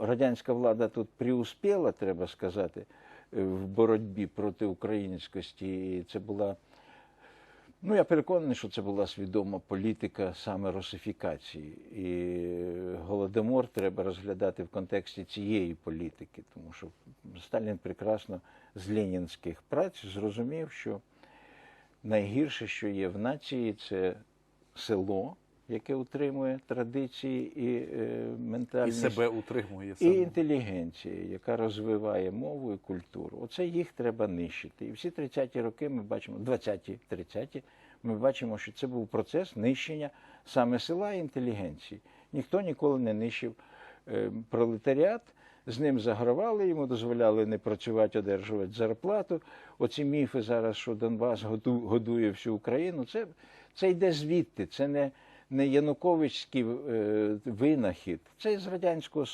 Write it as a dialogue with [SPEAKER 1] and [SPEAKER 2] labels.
[SPEAKER 1] радянська влада тут преуспіла, треба сказати, в боротьбі проти українськості. І це була, ну я переконаний, що це була свідома політика саме русифікації. І голодомор треба розглядати в контексті цієї політики, тому що Сталін прекрасно з ленінських праць зрозумів, що найгірше, що є в нації, це село, яке утримує традиції і е,
[SPEAKER 2] І себе утримує
[SPEAKER 1] І інтелігенція, яка розвиває мову і культуру. Оце їх треба нищити. І всі 30-ті роки ми бачимо, 20-ті, 30-ті, ми бачимо, що це був процес нищення саме села і інтелігенції. Ніхто ніколи не нищив е, пролетаріат, з ним загравали, йому дозволяли не працювати, одержувати зарплату. Оці міфи зараз, що Донбас годує всю Україну, це, це йде звідти, це не, не Януковичський е, винахід, це з Радянського